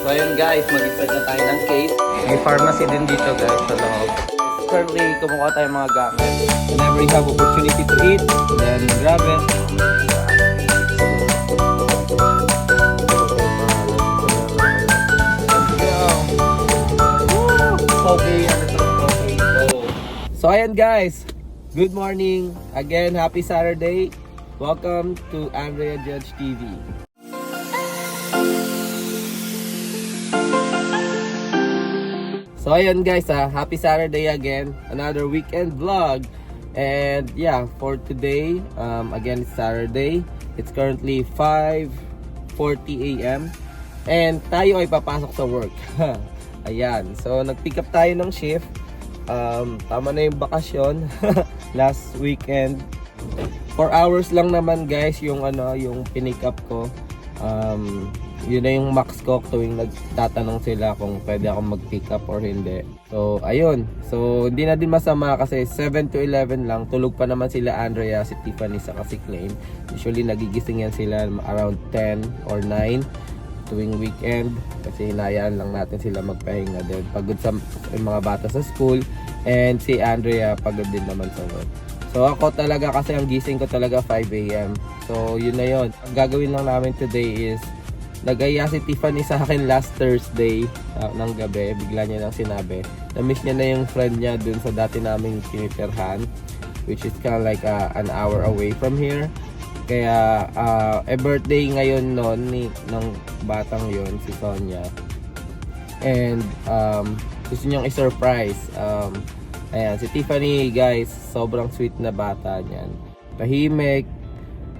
So ayun guys, mag-start na tayo ng case. May pharmacy din dito guys sa loob. Currently, kumuha tayo mga gamit. Whenever you have opportunity to eat, then grab it. Okay? Okay. So ayan guys, good morning. Again, happy Saturday. Welcome to Andrea Judge TV. So ayun guys, ah, happy Saturday again. Another weekend vlog. And yeah, for today, um, again it's Saturday. It's currently 5:40 a.m. And tayo ay papasok sa work. Ayan. So nag-pick up tayo ng shift. Um, tama na yung bakasyon last weekend. 4 hours lang naman guys yung ano, yung pinick up ko. Um, yun na yung max ko tuwing nagtatanong sila kung pwede ako mag-pick up or hindi. So, ayun. So, hindi na din masama kasi 7 to 11 lang. Tulog pa naman sila Andrea, si Tiffany, sa si Klein. Usually, nagigising yan sila around 10 or 9 tuwing weekend kasi hinayaan lang natin sila magpahinga din. Pagod sa mga bata sa school and si Andrea pagod din naman sa work. So ako talaga kasi ang gising ko talaga 5 a.m. So yun na yun. Ang gagawin lang namin today is Nagaya si Tiffany sa akin last Thursday uh, ng gabi. Bigla niya nang sinabi. Na-miss niya na yung friend niya dun sa dati naming tinitirhan. Which is kind of like uh, an hour away from here. Kaya uh, eh birthday ngayon noon ni ng batang yon si Sonia. And um, gusto niyang i-surprise. Um, ayan, si Tiffany guys, sobrang sweet na bata niyan. Tahimik,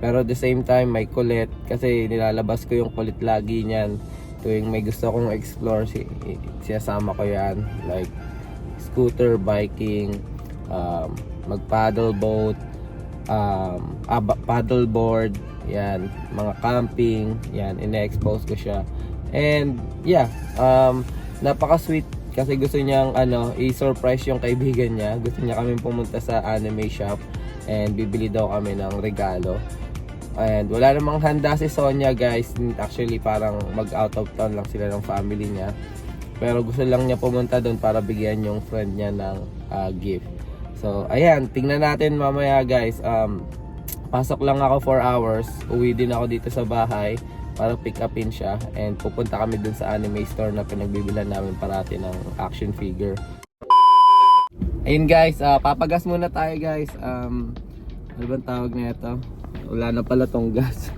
pero at the same time, may kulit kasi nilalabas ko yung kulit lagi niyan. Tuwing may gusto kong explore, si, siyasama ko yan. Like, scooter, biking, um, mag-paddle boat, um, paddle board, yan, mga camping, yan, ine-expose ko siya. And, yeah, um, napaka-sweet kasi gusto niyang, ano, i-surprise yung kaibigan niya. Gusto niya kami pumunta sa anime shop and bibili daw kami ng regalo. And wala namang handa si Sonia guys. Actually parang mag out of town lang sila ng family niya. Pero gusto lang niya pumunta doon para bigyan yung friend niya ng ah, gift. So ayan, tingnan natin mamaya guys. Um, pasok lang ako 4 hours. Uwi din ako dito sa bahay para pick upin siya. And pupunta kami dun sa anime store na pinagbibilan namin parati ng action figure. Ayun guys, ah, papagas muna tayo guys. Um, ano bang tawag na ito? Wala na pala tong gas.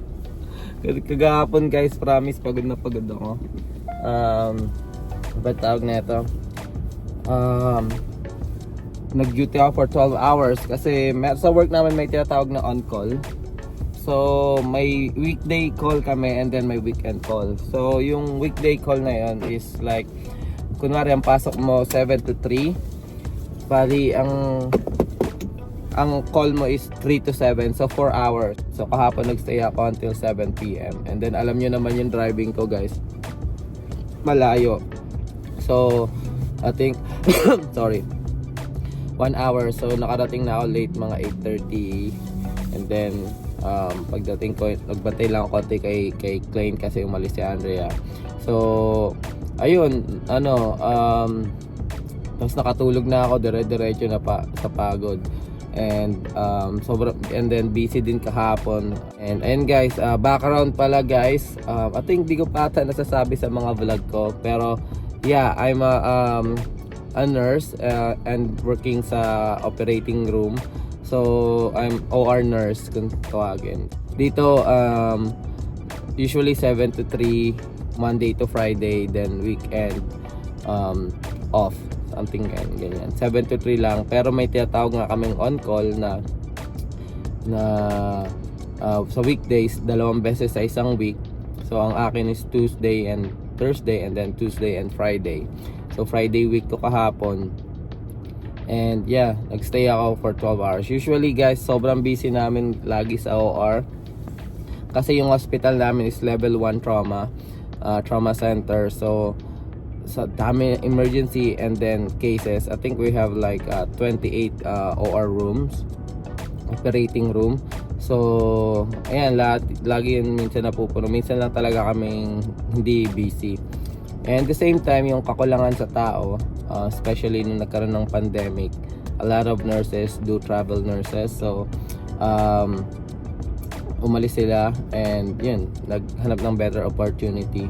Kag- Kagahapon guys, promise pagod na pagod ako. Um, bang tawag na ito? Um, nag-duty ako for 12 hours kasi sa work namin may tinatawag na on-call. So, may weekday call kami and then may weekend call. So, yung weekday call na yon is like, kunwari ang pasok mo 7 to 3. Bali, ang ang call mo is 3 to 7, so 4 hours. So, kahapon nagstay ako until 7 p.m. And then, alam nyo naman yung driving ko, guys. Malayo. So, I think, sorry, 1 hour. So, nakarating na ako late, mga 8.30. And then, um, pagdating ko, nagbantay lang ako konti kay, kay Klein kasi umalis si Andrea. So, ayun, ano, um, tapos nakatulog na ako, dire-diretso na pa, sa pagod. And um, sobra, and then busy din kahapon. And ayun guys, uh, background pala guys. Um, I think di ko pa ata nasasabi sa mga vlog ko. Pero yeah, I'm a, um, a nurse uh, and working sa operating room. So I'm OR nurse kung tawagin. Dito um, usually 7 to 3 Monday to Friday then weekend um, off something gan- ganyan. 7 to 3 lang. Pero may tinatawag nga kaming on call na na uh, sa weekdays dalawang beses sa isang week. So ang akin is Tuesday and Thursday and then Tuesday and Friday. So Friday week ko kahapon. And yeah nagstay ako for 12 hours. Usually guys sobrang busy namin lagi sa OR kasi yung hospital namin is level 1 trauma uh, trauma center. So sa dami emergency and then cases I think we have like uh, 28 uh, OR rooms operating room so ayan lahat, lagi yun minsan napupuno minsan lang talaga kaming hindi busy And the same time, yung kakulangan sa tao, uh, especially nung nagkaroon ng pandemic, a lot of nurses do travel nurses. So, um, umalis sila and yun, naghanap ng better opportunity.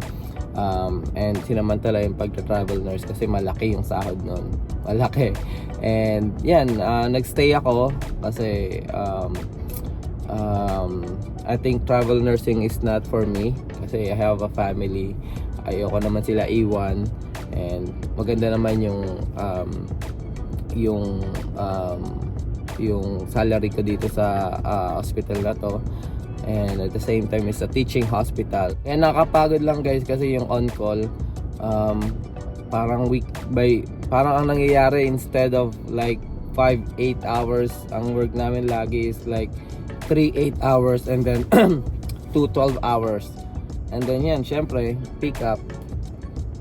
Um, and sinamantala yung pagta-travel nurse kasi malaki yung sahod nun. Malaki. And yan, uh, nagstay ako kasi um, um, I think travel nursing is not for me kasi I have a family. Ayoko naman sila iwan and maganda naman yung um, yung um, yung salary ko dito sa ah, hospital na to and at the same time it's a teaching hospital kaya nakakapagod lang guys kasi yung on call um, parang week by parang ang nangyayari instead of like 5 8 hours ang work namin lagi is like 3 8 hours and then 2 12 hours and then yan syempre pick up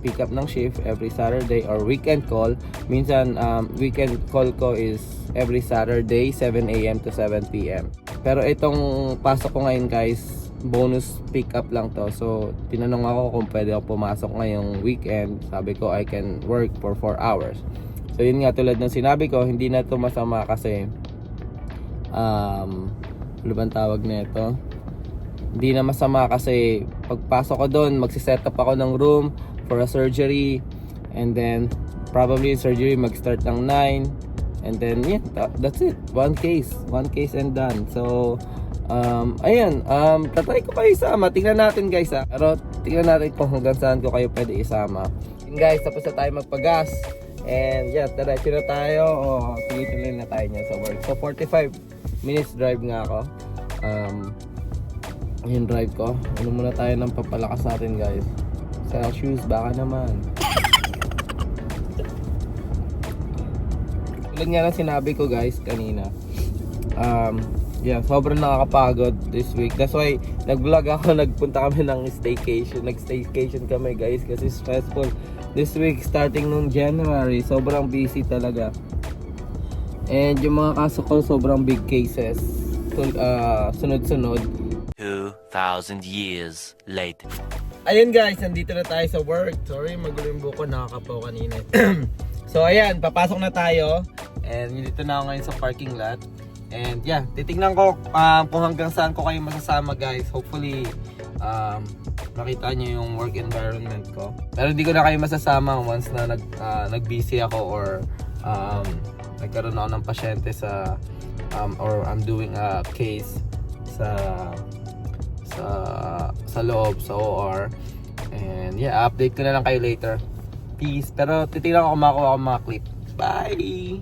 pick up ng shift every Saturday or weekend call. Minsan, um, weekend call ko is every Saturday, 7 a.m. to 7 p.m. Pero itong pasok ko ngayon guys, bonus pick up lang to. So, tinanong ako kung pwede ako pumasok ngayong weekend. Sabi ko, I can work for 4 hours. So, yun nga tulad ng sinabi ko, hindi na to masama kasi um, ano bang tawag nito? Hindi na masama kasi pagpasok ko doon, magsiset up ako ng room for a surgery and then probably surgery mag-start ng 9 and then yeah, tha- that's it. One case. One case and done. So, um, ayan, um, tatry ko kayo isama. Tingnan natin guys ha. Pero tingnan natin kung hanggang saan ko kayo pwede isama. And guys, tapos na tayo magpagas. And yeah, diretso na tayo. O, tuloy-tuloy na tayo niya sa work. So, 45 minutes drive nga ako. Um, yung drive ko. Ano muna tayo ng papalakas natin guys. Celsius, baka naman. Tulad nga ng sinabi ko guys kanina. Um, yeah, sobrang nakakapagod this week. That's why nag-vlog ako, nagpunta kami ng staycation. Nag-staycation kami guys kasi stressful. This week starting nung January, sobrang busy talaga. And yung mga kaso ko sobrang big cases. Ah, sunod-sunod. 2,000 years later. Ayun guys, nandito na tayo sa work. Sorry, magulo yung buko, nakakapaw kanina. so ayan, papasok na tayo. And dito na ako ngayon sa parking lot. And yeah, titingnan ko um, kung hanggang saan ko kayo masasama guys. Hopefully, um, makita nyo yung work environment ko. Pero hindi ko na kayo masasama once na nag, ah, nag-busy ako or um, nagkaroon ako ng pasyente sa um, or I'm doing a case sa sa sa loob sa OR and yeah update ko na lang kayo later peace pero titignan ko kung makakuha ng mga clip bye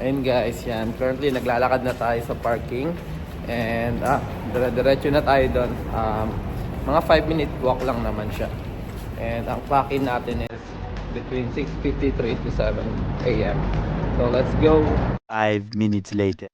ayun guys yan currently naglalakad na tayo sa parking and ah dire diretso na tayo doon um, mga 5 minute walk lang naman siya and ang clock-in natin is between 6.53 to 7 a.m. So let's go! Five minutes later.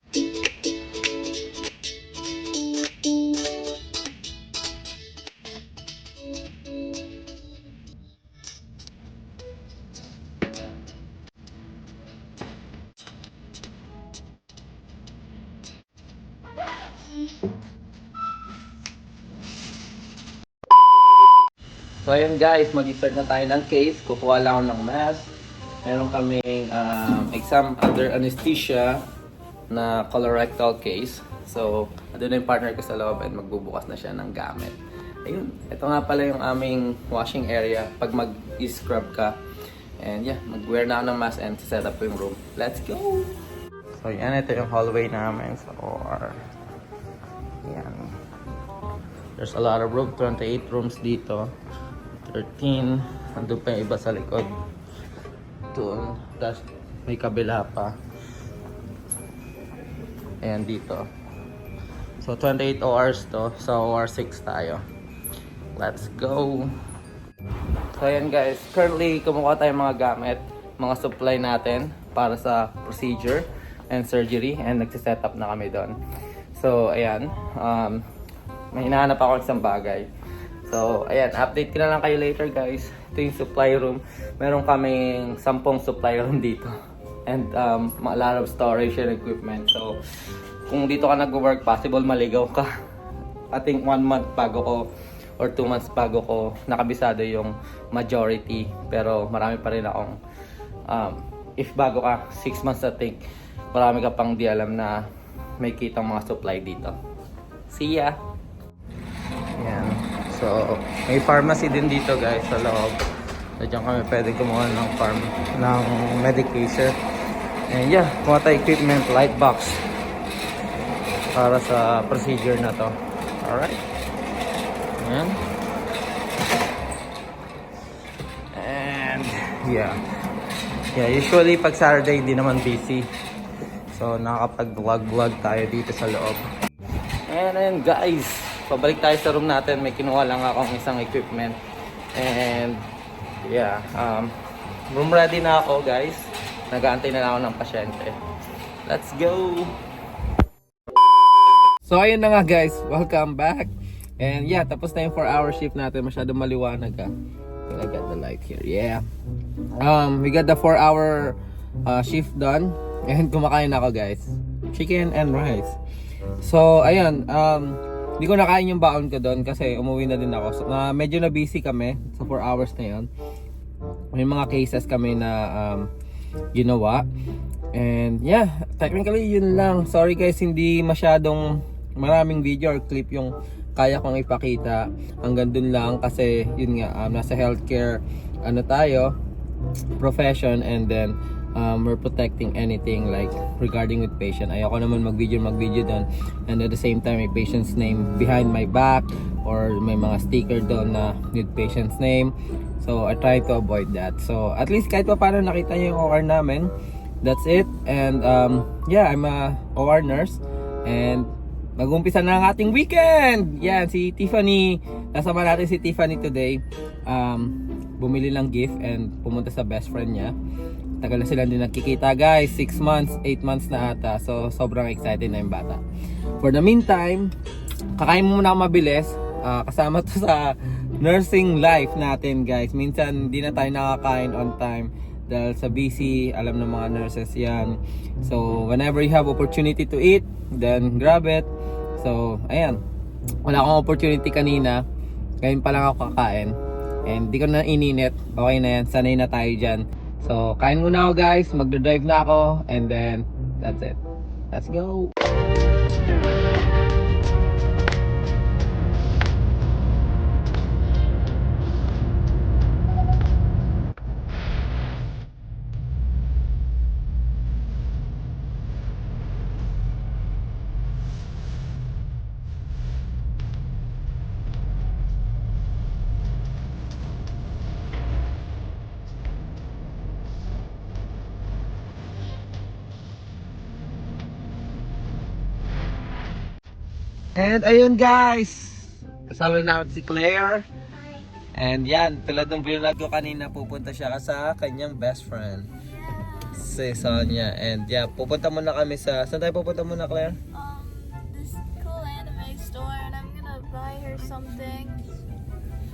So ayun guys, mag-start na tayo ng case. Kukuha lang ako ng mask. Meron kaming um, exam under anesthesia na colorectal case. So, andun na yung partner ko sa loob and magbubukas na siya ng gamit. Ayun, ito nga pala yung aming washing area pag mag-scrub ka. And yeah, mag-wear na ako ng mask and set up yung room. Let's go! So yan, ito yung hallway namin sa OR. Yan. There's a lot of room, 28 rooms dito. 13. Nandun pa yung iba sa likod. Doon. Tapos may kabila pa. Ayan dito. So 28 ORs to. So OR 6 tayo. Let's go! So ayan guys, currently kumukuha tayo mga gamit, mga supply natin para sa procedure and surgery and nagsiset up na kami doon. So ayan, um, may hinahanap ako ng isang bagay. So ayan, update ko na lang kayo later guys. Ito yung supply room. Meron kaming sampung supply room dito. And um, a lot of storage and equipment. So kung dito ka nag-work, possible maligaw ka. I think one month bago ko or 2 months bago ko nakabisado yung majority. Pero marami pa rin akong, um, if bago ka, 6 months I think, marami ka pang di alam na may kitang mga supply dito. See ya! Yan. So, may pharmacy din dito guys sa loob. So, dyan kami pwede kumuha ng farm, ng medication. And yeah, kuha tayo equipment, light box para sa procedure na to. Alright. Ayan. And yeah. Yeah, usually pag Saturday hindi naman busy. So nakakapag-vlog-vlog tayo dito sa loob. And then guys, pabalik tayo sa room natin. May kinuha lang akong isang equipment. And yeah, um, room ready na ako guys. Nag-aantay na lang ako ng pasyente. Let's go! So ayun na nga guys, welcome back. And yeah, tapos na yung 4 hour shift natin. Masyadong maliwanag ah. I got the light here. Yeah. Um, we got the 4 hour uh, shift done. And kumakain ako guys. Chicken and rice. So ayun, um, hindi ko nakain yung baon ko doon kasi umuwi na din ako. So, na medyo na busy kami sa 4 hours na yon. May mga cases kami na um, ginawa. And yeah, technically yun lang. Sorry guys, hindi masyadong maraming video or clip yung kaya kong ipakita. Hanggang dun lang kasi yun nga, um, nasa healthcare ano tayo, profession and then um, we're protecting anything like regarding with patient. Ayoko naman mag-video mag-video doon and at the same time may patient's name behind my back or may mga sticker doon na with patient's name. So I try to avoid that. So at least kahit pa paano nakita niyo yung OR namin. That's it. And um, yeah, I'm a OR nurse and mag-umpisa na ang ating weekend! Yan, si Tiffany. Kasama natin si Tiffany today. Um, bumili lang gift and pumunta sa best friend niya. Tagal na sila din nagkikita guys. 6 months, 8 months na ata. So, sobrang excited na yung bata. For the meantime, kakain muna ako mabilis. Ah, kasama to sa nursing life natin guys. Minsan, hindi na tayo nakakain on time dahil sa busy, alam ng mga nurses yan. So, whenever you have opportunity to eat, then grab it. So, ayan. Wala akong opportunity kanina. Ngayon pa lang ako kakain. And di ko na ininit. Okay na yan. Sanay na tayo dyan. So, kain muna ako guys. Magdadrive na ako. And then, that's it. Let's go! And ayun guys, kasama namin si Claire. And yan, tulad ng vlog ko kanina, pupunta siya sa kanyang best friend. Si Sonia. And yeah, pupunta muna kami sa... Saan tayo pupunta muna, Claire? um, this cool anime store and I'm gonna buy her something.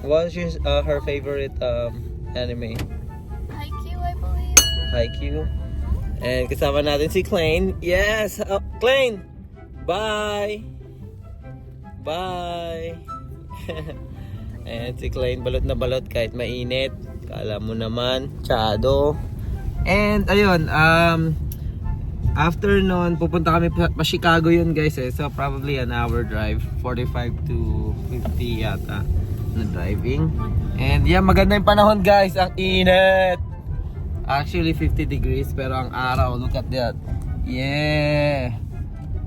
What's your, uh, her favorite um, anime? Haikyuu, I believe. Haikyuu. And kasama natin si Klein. Yes! Oh, Klein! Bye! Bye! Ayan si Klein, balot na balot kahit mainit. Kala mo naman, tsado. And ayun, um, after nun, pupunta kami pa Chicago yun guys eh. So probably an hour drive, 45 to 50 yata na driving. And yeah, maganda yung panahon guys, ang init! Actually 50 degrees pero ang araw, look at that. Yeah.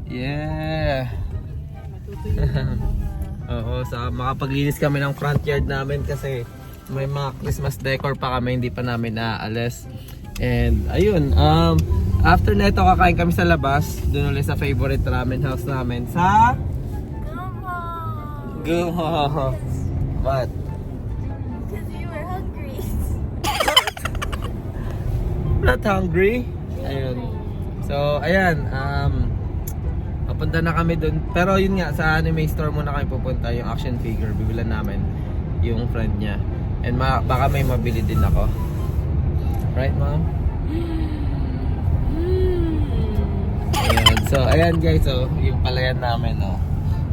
Yeah. Oo, sa makapaglinis kami ng front yard namin kasi may mga Christmas decor pa kami hindi pa namin naaalis. And ayun, um after neto kakain kami sa labas, doon ulit sa favorite ramen house namin sa Come on. Guho. What? Because you were hungry. Not hungry. Ayun. So, ayan. Um, papunta na kami dun. Pero yun nga, sa anime store muna kami pupunta. Yung action figure. Bibilan namin yung friend niya. And ma- baka may mabili din ako. Right, mom? Ayan. So, ayan guys. So, yung palayan namin, oh.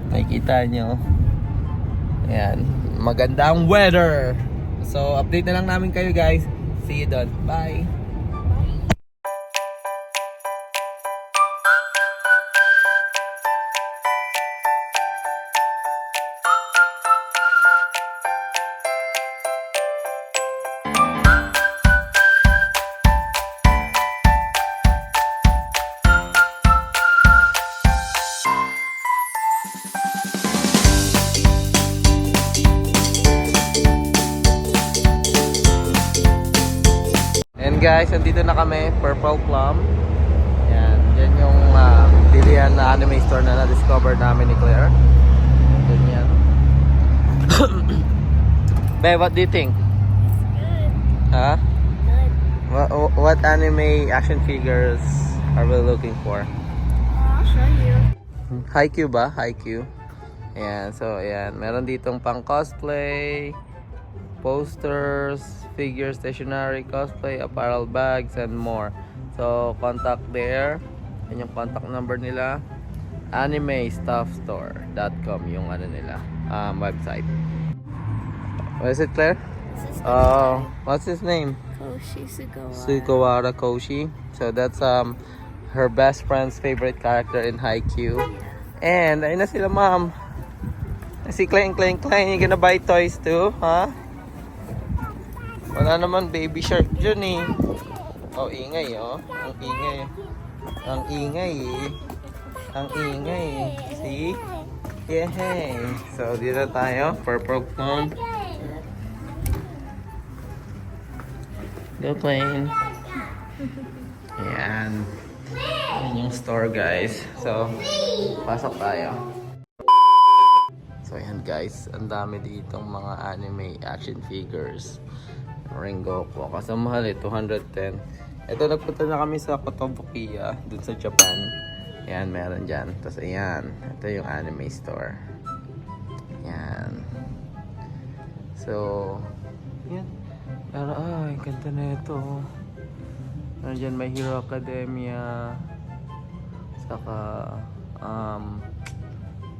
Nakikita nyo. Ayan. magandang weather. So, update na lang namin kayo guys. See you doon. Bye! And guys, andito na kami, Purple Plum. Yan, yan yung uh, bilihan na anime store na na-discover namin ni Claire. Yan yan. Babe, what do you think? Good. Huh? Good. What, what anime action figures are we looking for? I'll show you. Haikyuu ba? Haikyuu. Ayan, so ayan. Meron ditong pang cosplay, posters, figure stationery, cosplay, apparel bags, and more. So, contact there. Yan yung contact number nila. animestuffstore.com yung ano nila, um, website. What is it, Claire? Uh, what's his name? Koshi Sugawara. Sugawara Koshi. So that's um her best friend's favorite character in Haikyuu. And ayun na sila, ma'am. Si Klein, Klein, Klein, you gonna buy toys too, ha? Wala naman baby shark dyan eh. Oh, ingay oh. Ang ingay. Ang ingay eh. Ang ingay eh. See? Yay! So, dito tayo. Purple phone. Go plane. Ayan. Ayan yung store guys. So, pasok tayo. So ayan guys, ang dami ditong mga anime action figures. Rengoku. Kasi ang mahal eh, 210. Ito, nagpunta na kami sa Kotobukiya, dun sa Japan. Ayan, meron dyan. Tapos ayan, ito yung anime store. Ayan. So, yan. Pero, ay, ganda na ito. Meron dyan, My Hero Academia. Saka, um,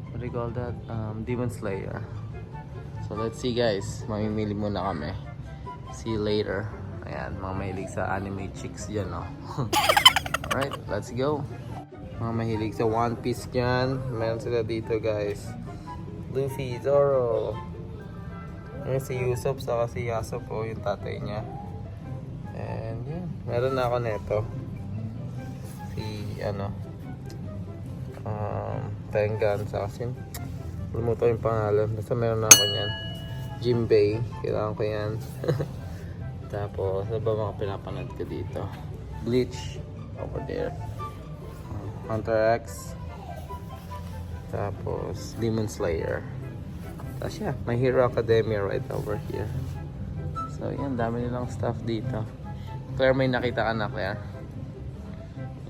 what do you call that? Um, Demon Slayer. So, let's see guys. Mamimili muna kami. See you later. Ayan, mga mahilig sa anime chicks dyan, no? Alright, let's go. Mga mahilig sa One Piece dyan. Meron sila dito, guys. Luffy, Zoro. Ayan si Yusuf, saka si Yasop, oh, yung tatay niya. And, yun. Meron na ako neto. Si, ano, um, Tengan, saka si, Lumuto yung pangalan. Basta meron na ako niyan. Jimbei. Kailangan ko yan. Tapos, ano ba mga pinapanood ko dito? Bleach. Over there. Hunter X. Tapos, Demon Slayer. Tapos yeah, My Hero Academia right over here. So, yan. Dami nilang stuff dito. Claire, may nakita ka na, Claire?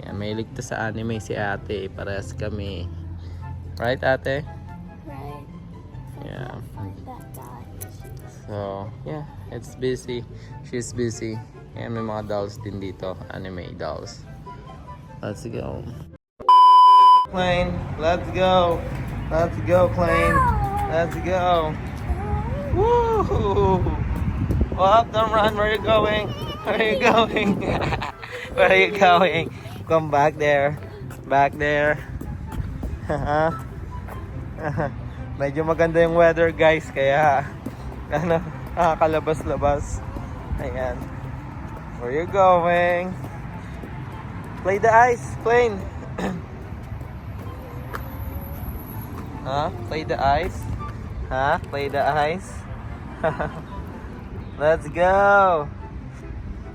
Yan, may to sa anime si ate. Parehas kami. Right, ate? Right. Yeah. So, yeah, it's busy. She's busy. And may mga dolls din dito, anime dolls. Let's go. Plane, let's go. Let's go, plane. Let's go. Woo! Up, don't run. Where are you going? Where are you going? Where are you going? Come back there. Back there. Medyo maganda yung weather, guys. Kaya, ano, nakakalabas-labas. Ayan. Where you going? Play the ice, plane. huh? Play the ice? Huh? Play the ice? Let's go.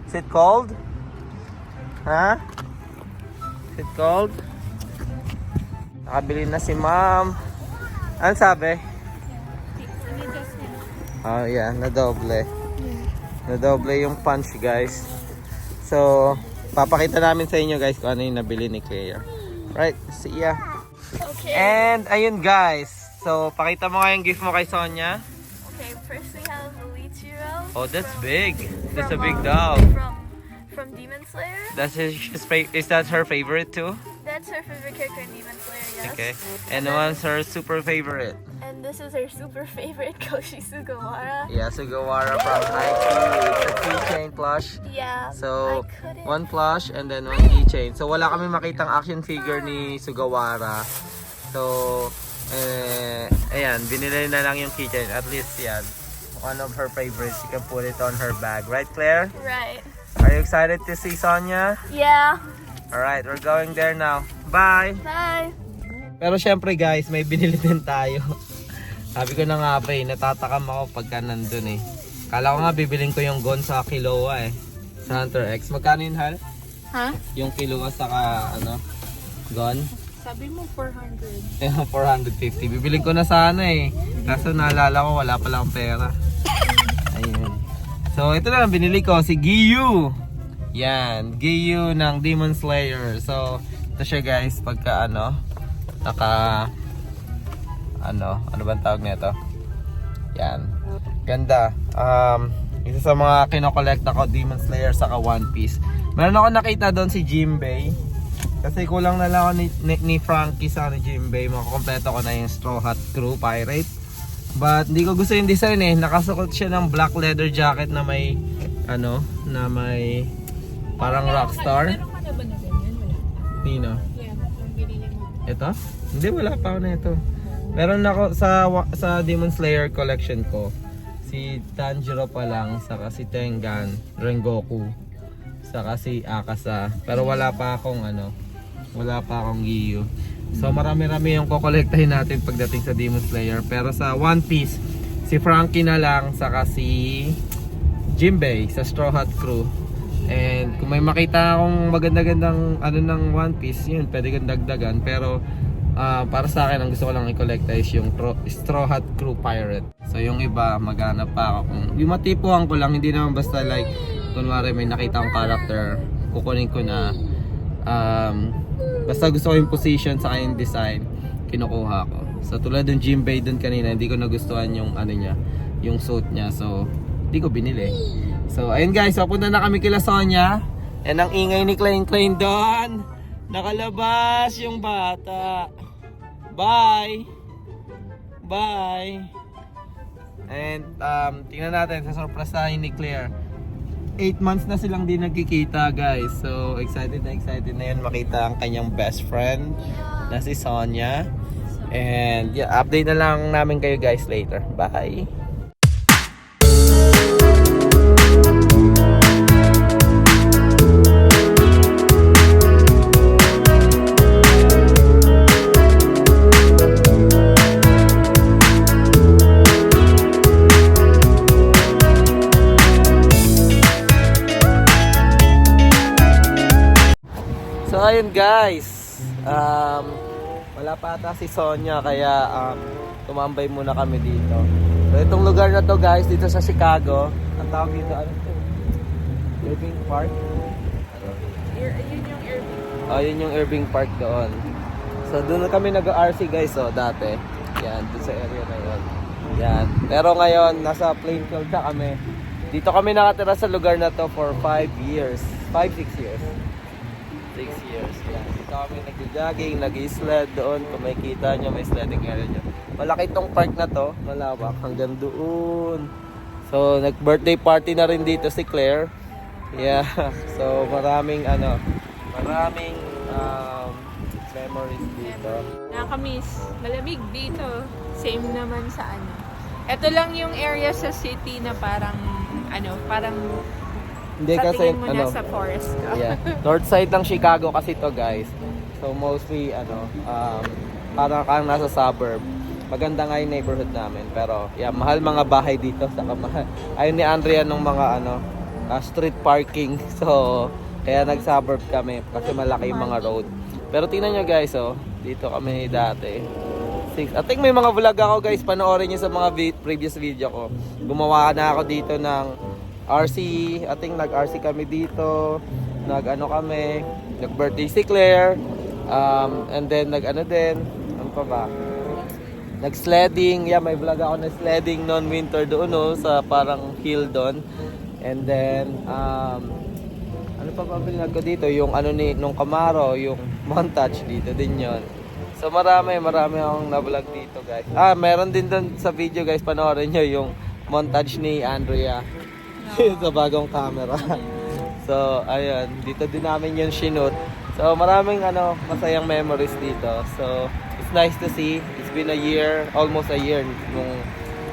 Is it cold? Huh? Is it cold? Nakabili na si ma'am. Ano sabi? Oh yeah, nadoble. Nadoble yung punch guys. So, papakita namin sa inyo guys kung ano yung nabili ni Claire. Right, see ya. Okay. And ayun guys. So, pakita mo nga yung gift mo kay Sonia. Okay, first we have Luichiro. Oh, that's from- big. That's a from, big um, dog. From, from Demon Slayer. That's his, is that her favorite too? That's her favorite character in Demon Slayer, yes. Okay. And the one's her super favorite. And this is her super favorite Koshi Sugawara. Yeah, Sugawara from Haikyuu. It's a keychain plush. Yeah. So, one plush and then one keychain. So, wala kami makitang action figure ni Sugawara. So, eh, ayan, binili na lang yung keychain. At least yan, one of her favorites. You can put it on her bag. Right, Claire? Right. Are you excited to see Sonia? Yeah. Alright, we're going there now. Bye! Bye. Pero syempre guys, may binili din tayo. Sabi ko na nga eh, natatakam ako pagka nandun eh. Kala ko nga bibiling ko yung gun sa Kiloa eh. Sa Hunter X. Magkano yun, Hal? Huh? Yung Kiloa saka ano, gun? Sabi mo 400. Eh, 450. Bibiling ko na sana eh. Kaso naalala ko, wala pala akong pera. Ayun. So, ito na, binili ko si Giyu. Yan, Giyu ng Demon Slayer. So, ito siya guys, pagka ano, naka, ano, ano bang tawag nito? Yan. Ganda. Um, isa sa mga kinokolekta ko, Demon Slayer saka One Piece. Meron ako nakita doon si Jimbei. Kasi kulang na lang ako ni, ni, ni Frankie sa ni Jimbei. Makakompleto ko na yung Straw Hat Crew Pirate. But hindi ko gusto yung design eh. Nakasuot siya ng black leather jacket na may ano, na may parang rockstar. Meron ka na ba na ganyan? Wala. Nino. Mo. Ito? Hindi, wala pa ako na ito. Meron ako sa sa Demon Slayer collection ko. Si Tanjiro pa lang, saka si Tengan, Rengoku, saka si Akasa. Pero wala pa akong ano, wala pa akong Giyu. So marami-rami yung kokolektahin natin pagdating sa Demon Slayer. Pero sa One Piece, si Frankie na lang, saka si Jimbei sa Straw Hat Crew. And kung may makita akong maganda-gandang ano ng One Piece, yun, pwede kong dagdagan. Pero ah, para sa akin, ang gusto ko lang i-collecta is yung Tro- Straw Hat Crew Pirate. So yung iba, maghanap pa ako. Kung, yung matipuhan ko lang, hindi naman basta like, kunwari may nakita akong character, kukunin ko na. Um, basta gusto ko yung position sa yung design, kinukuha ko. So tulad ng Jimbei dun kanina, hindi ko nagustuhan yung ano niya, yung suit niya. So, hindi ko binili. So, ayun guys, papunta na kami kila Sonia. And ang ingay ni Klein Klein doon. Nakalabas yung bata. Bye! Bye! And um, tingnan natin, sa surprise ni Claire. 8 months na silang di nagkikita guys. So excited na excited na yun makita ang kanyang best friend na si Sonia. And yeah, update na lang namin kayo guys later. Bye! Ayun guys, um, wala pa ata si Sonia kaya um, tumambay muna kami dito. So itong lugar na to guys, dito sa Chicago, ang tawag dito ano to? Irving Park? Ir- yun yung Airbnb. Oh, yun yung Irving Park doon. So doon na kami nag-RC guys oh, dati. Yan, doon sa area na yun. Yan. Pero ngayon, nasa Plainfield na kami. Dito kami nakatira sa lugar na to for 5 years. 5-6 years. 6 years. Yan. Dito kami nag-jogging, nag-sled doon. Kung may kita nyo, may sledding area nyo. Malaki tong park na to. Malawak hanggang doon. So, nag-birthday party na rin dito si Claire. Yeah. So, maraming ano, maraming um, memories dito. Nakakamiss. Malamig dito. Same naman sa ano. Ito lang yung area sa city na parang, ano, parang Hindi sa kasi mo ano, nasa forest ka. yeah. North side ng Chicago kasi to guys. So mostly ano, um, parang kang nasa suburb. Maganda nga yung neighborhood namin. Pero yeah, mahal mga bahay dito. Saka mahal. Ayun ni Andrea nung mga ano, ah, street parking. So kaya nag-suburb kami kasi malaki yung mga road. Pero tingnan nyo guys, oh, dito kami dati. Six. I think may mga vlog ako guys, panoorin nyo sa mga vi- previous video ko. Gumawa na ako dito ng RC, I think nag-RC kami dito, nag-ano kami, nag-birthday si Claire, um, and then nag-ano din, ano pa ba? Nag-sledding, yeah, may vlog ako na sledding noon winter doon, no, sa parang hill doon. And then, um, ano pa ba binag ko dito? Yung ano ni, nung Camaro, yung montage dito din yon. So marami, marami akong na-vlog dito guys. Ah, meron din doon sa video guys, panoorin nyo yung montage ni Andrea sa bagong camera. so, ayun, dito din namin yung shinut. So, maraming ano, masayang memories dito. So, it's nice to see. It's been a year, almost a year nung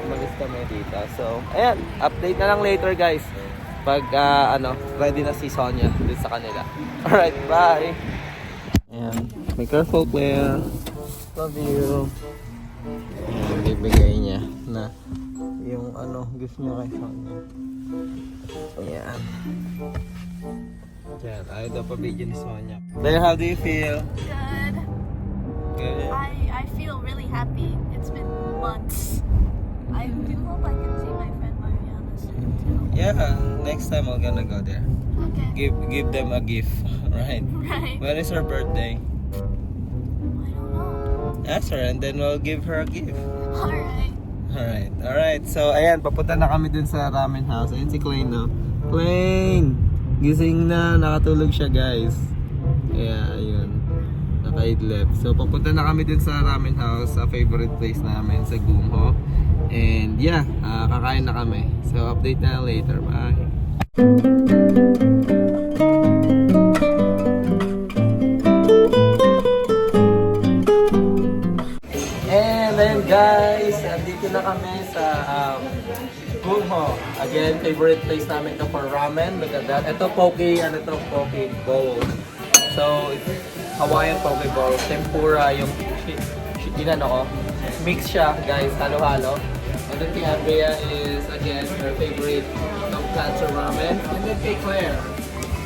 umalis kami dito. So, ayan, update na lang later guys. Pag ah, ano, ready na si Sonia dun sa kanila. Alright, bye! Ayan, be careful Claire. Love you. Ayan, bibigay niya na yung ano, gift niya kay Sonia. Ayan. Ayan, ayaw daw pa bigyan ni Sonia. Claire, how do you feel? Good. Good. I, I feel really happy. It's been months. I do hope I can see my friend Mariana soon too. Yeah, next time I'm gonna go there. Okay. Give give them a gift, right? Right. When is her birthday? I don't know. Ask her and then we'll give her a gift. Alright. Alright, alright. So, ayan, papunta na kami dun sa ramen house. Ayan si Klein, no? Klein! Gising na, nakatulog siya, guys. Yeah, ayun. Nakaidlip. So, papunta na kami dun sa ramen house, sa favorite place namin, sa Gumho. And, yeah, ah, kakain na kami. So, update na later. Bye! And then guys, um, Gumho. Again, favorite place namin to for ramen. Look at that. Ito poke, ano to, poke bowl. So, Hawaiian poke bowl. Tempura yung shi, shi, inano ko. Mix siya, guys, halo-halo. And then kay Andrea is, again, her favorite tonkatsu ramen. And then kay Claire,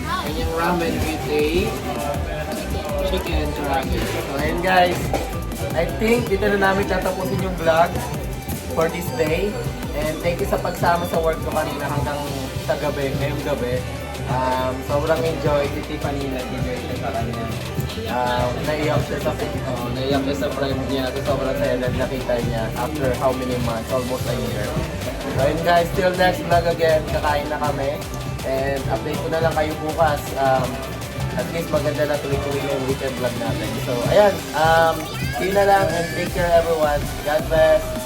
kanyang ramen with a chicken teriyaki. So, ayun guys. I think dito na namin tatapusin yung vlog for this day. And thank you sa pagsama sa work ko kanina hanggang sa gabi, ngayong gabi. Um, sobrang enjoy si Tiffany na enjoy siya sa kanya. Um, naiyak siya sa oh, naiyak siya sa friend niya. So sobrang saya na nakita niya after how many months? Almost a year. So yun guys, till next vlog again. Kakain na kami. And update ko na lang kayo bukas. Um, at least maganda na tuloy-tuloy yung weekend vlog natin. So, ayan. Um, see na lang and take care everyone. God bless.